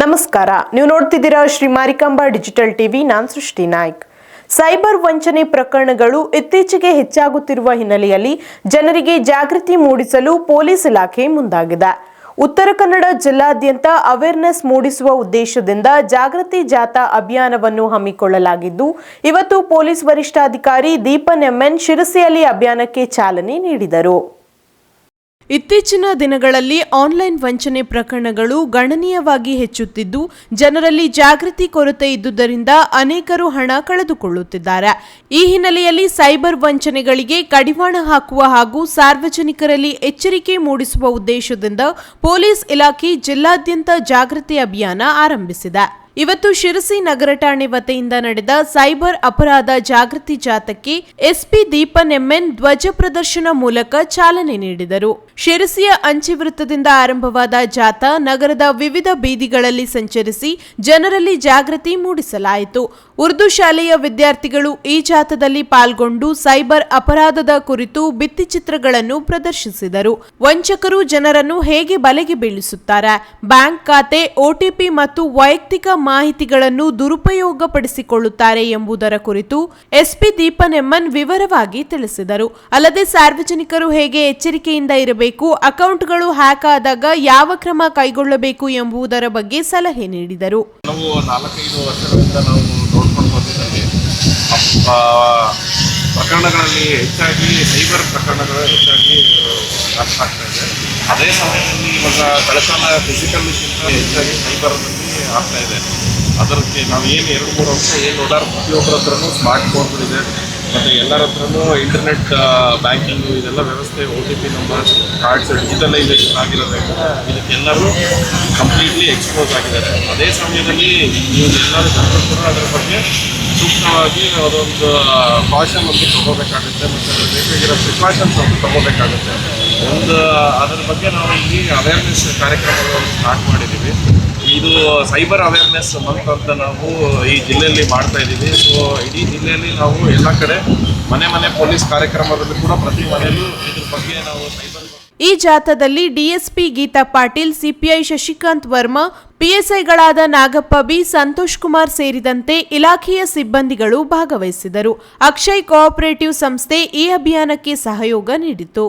ನಮಸ್ಕಾರ. ನೀವು ನೋಡ್ತಿದ್ದೀರಾ ಶ್ರೀ ಮಾರಿಕಾಂಬಾ ಡಿಜಿಟಲ್ ಟಿವಿ. ನಾನ್ ಸೃಷ್ಟಿ ನಾಯ್ಕ್. ಸೈಬರ್ ವಂಚನೆ ಪ್ರಕರಣಗಳು ಇತ್ತೀಚೆಗೆ ಹೆಚ್ಚಾಗುತ್ತಿರುವ ಹಿನ್ನೆಲೆಯಲ್ಲಿ ಜನರಿಗೆ ಜಾಗೃತಿ ಮೂಡಿಸಲು ಪೊಲೀಸ್ ಇಲಾಖೆ ಮುಂದಾಗಿದೆ. ಉತ್ತರ ಕನ್ನಡ ಜಿಲ್ಲಾದ್ಯಂತ ಅವೇರ್ನೆಸ್ ಮೂಡಿಸುವ ಉದ್ದೇಶದಿಂದ ಜಾಗೃತಿ ಜಾಥಾ ಅಭಿಯಾನವನ್ನು ಹಮ್ಮಿಕೊಳ್ಳಲಾಗಿದ್ದು, ಇವತ್ತು ಪೊಲೀಸ್ ವರಿಷ್ಠಾಧಿಕಾರಿ ದೀಪನ್ ಎಂಎನ್ ಶಿರಸಿಯಲ್ಲಿ ಅಭಿಯಾನಕ್ಕೆ ಚಾಲನೆ ನೀಡಿದರು. ಇತ್ತೀಚಿನ ದಿನಗಳಲ್ಲಿ ಆನ್ಲೈನ್ ವಂಚನೆ ಪ್ರಕರಣಗಳು ಗಣನೀಯವಾಗಿ ಹೆಚ್ಚುತ್ತಿದ್ದು, ಜನರಲ್ಲಿ ಜಾಗೃತಿ ಕೊರತೆ ಇದ್ದುದರಿಂದ ಅನೇಕರು ಹಣ ಕಳೆದುಕೊಳ್ಳುತ್ತಿದ್ದಾರೆ. ಈ ಹಿನ್ನೆಲೆಯಲ್ಲಿ ಸೈಬರ್ ವಂಚನೆಗಳಿಗೆ ಕಡಿವಾಣ ಹಾಕುವ ಹಾಗೂ ಸಾರ್ವಜನಿಕರಲ್ಲಿ ಎಚ್ಚರಿಕೆ ಮೂಡಿಸುವ ಉದ್ದೇಶದಿಂದ ಪೊಲೀಸ್ ಇಲಾಖೆ ಜಿಲ್ಲಾದ್ಯಂತ ಜಾಗೃತಿ ಅಭಿಯಾನ ಆರಂಭಿಸಿದೆ. ಇವತ್ತು ಶಿರಸಿ ನಗರ ಠಾಣೆ ವತಿಯಿಂದ ನಡೆದ ಸೈಬರ್ ಅಪರಾಧ ಜಾಗೃತಿ ಜಾಥಾಕ್ಕೆ ಎಸ್ಪಿ ದೀಪನ್ ಎಂಎನ್ ಧ್ವಜ ಪ್ರದರ್ಶನ ಮೂಲಕ ಚಾಲನೆ ನೀಡಿದರು. ಶಿರಸಿಯ ಅಂಚೆ ವೃತ್ತದಿಂದ ಆರಂಭವಾದ ಜಾಥಾ ನಗರದ ವಿವಿಧ ಬೀದಿಗಳಲ್ಲಿ ಸಂಚರಿಸಿ ಜನರಲ್ಲಿ ಜಾಗೃತಿ ಮೂಡಿಸಲಾಯಿತು. ಉರ್ದು ಶಾಲೆಯ ವಿದ್ಯಾರ್ಥಿಗಳು ಈ ಜಾಥಾದಲ್ಲಿ ಪಾಲ್ಗೊಂಡು ಸೈಬರ್ ಅಪರಾಧದ ಕುರಿತು ಭಿತ್ತಿಚಿತ್ರಗಳನ್ನು ಪ್ರದರ್ಶಿಸಿದರು. ವಂಚಕರು ಜನರನ್ನು ಹೇಗೆ ಬಲೆಗೆ ಬೀಳಿಸುತ್ತಾರೆ? ಬ್ಯಾಂಕ್ ಖಾತೆ ಒಟಿಪಿ ಮತ್ತು ವೈಯಕ್ತಿಕ ಮಾಹಿತಿಗಳನ್ನು ದುರುಪಯೋಗಪಡಿಸಿಕೊಳ್ಳುತ್ತಾರೆ ಎಂಬುದರ ಕುರಿತು ಎಸ್ಪಿ ದೀಪನ್ ಎಮ್ಮನ್ ವಿವರವಾಗಿ ತಿಳಿಸಿದರು. ಅಲ್ಲದೆ ಸಾರ್ವಜನಿಕರು ಹೇಗೆ ಎಚ್ಚರಿಕೆಯಿಂದ ಇರಬೇಕು, ಅಕೌಂಟ್ಗಳು ಹ್ಯಾಕ್ ಆದಾಗ ಯಾವ ಕ್ರಮ ಕೈಗೊಳ್ಳಬೇಕು ಎಂಬುದರ ಬಗ್ಗೆ ಸಲಹೆ ನೀಡಿದರು. ನಾವು ನಾವು ಪ್ರಕರಣಗಳಲ್ಲಿ ಹೆಚ್ಚಾಗಿ ಸೈಬರ್ ಪ್ರಕರಣಗಳು ಹೆಚ್ಚಾಗಿ ಆಗ್ತಾ ಇದೆ. ಅದೇ ಸಮಯದಲ್ಲಿ ಇವಾಗ ಕಳತನ ಫಿಸಿಕಲ್ ಹೆಚ್ಚಾಗಿ ಸೈಬರ್ನಲ್ಲಿ ಆಗ್ತಾ ಇದೆ. ಅದಕ್ಕೆ ನಾವು ಏನು ಎರಡು, ಮೂರು ವರ್ಷ ಏನು ನೋಡಾರ ಪ್ರತಿಯೊಬ್ಬರ ಹತ್ರನೂ ಸ್ಮಾರ್ಟ್ ಫೋನ್ಗಳಿದೆ ಮತ್ತು ಎಲ್ಲರ ಹತ್ರನೂ ಇಂಟರ್ನೆಟ್ ಬ್ಯಾಂಕಿಂಗು ಇದೆಲ್ಲ ವ್ಯವಸ್ಥೆ O T P number cards digitalisation ಆಗಿರೋದ್ರಿಂದ ಇದಕ್ಕೆಲ್ಲರೂ ಕಂಪ್ಲೀಟ್ಲಿ ಎಕ್ಸ್ಪೋಸ್ ಆಗಿದ್ದಾರೆ. ಅದೇ ಸಮಯದಲ್ಲಿ ನೀವು ಎಲ್ಲರೂ ಜನರು ಕೂಡ ಅದರ ಬಗ್ಗೆ ಸೂಕ್ತವಾಗಿ ಅದೊಂದು ಕಾಷನ್ ಒಂದು ತಗೋಬೇಕಾಗುತ್ತೆ ಮತ್ತು ಅದ್ರ ಬೇಕಾಗಿರೋ ಪ್ರಿಕಾಷನ್ಸ್ ಒಂದು ತಗೋಬೇಕಾಗುತ್ತೆ. ಒಂದು ಅದರ ಬಗ್ಗೆ ನಾವು ಇಲ್ಲಿ ಅವೇರ್ನೆಸ್ ಕಾರ್ಯಕ್ರಮಗಳನ್ನು ಸ್ಟಾರ್ಟ್ ಮಾಡಿದ್ದೀವಿ. ಇದು ಸೈಬರ್ ಅವೇರ್ನೆಸ್ ಮಂತ್ ಅಂತ ನಾವು ಈ ಜಿಲ್ಲೆಯಲ್ಲಿ ಮಾಡ್ತಾ ಇದ್ದೀವಿ. ಸೊ ಇಡೀ ಜಿಲ್ಲೆಯಲ್ಲಿ ನಾವು ಎಲ್ಲ ಕಡೆ ಮನೆ ಮನೆ ಪೊಲೀಸ್ ಕಾರ್ಯಕ್ರಮದಲ್ಲಿ ಕೂಡ ಪ್ರತಿ ಮನೆಯಲ್ಲೂ ಇದ್ರ ಬಗ್ಗೆ ನಾವು ಸೈಬರ್ ಈ ಜಾಥಾದಲ್ಲಿ ಡಿಎಸ್ಪಿ ಗೀತಾ ಪಾಟೀಲ್ ಸಿಪಿಐ ಶಶಿಕಾಂತ್ ವರ್ಮಾ ಪಿಎಸ್ಐಗಳಾದ ನಾಗಪ್ಪ ಬಿ, ಸಂತೋಷ್ ಕುಮಾರ್ ಸೇರಿದಂತೆ ಇಲಾಖೆಯ ಸಿಬ್ಬಂದಿಗಳು ಭಾಗವಹಿಸಿದರು. ಅಕ್ಷಯ್ ಕೋಆಪರೇಟಿವ್ ಸಂಸ್ಥೆ ಈ ಅಭಿಯಾನಕ್ಕೆ ಸಹಯೋಗ ನೀಡಿತು.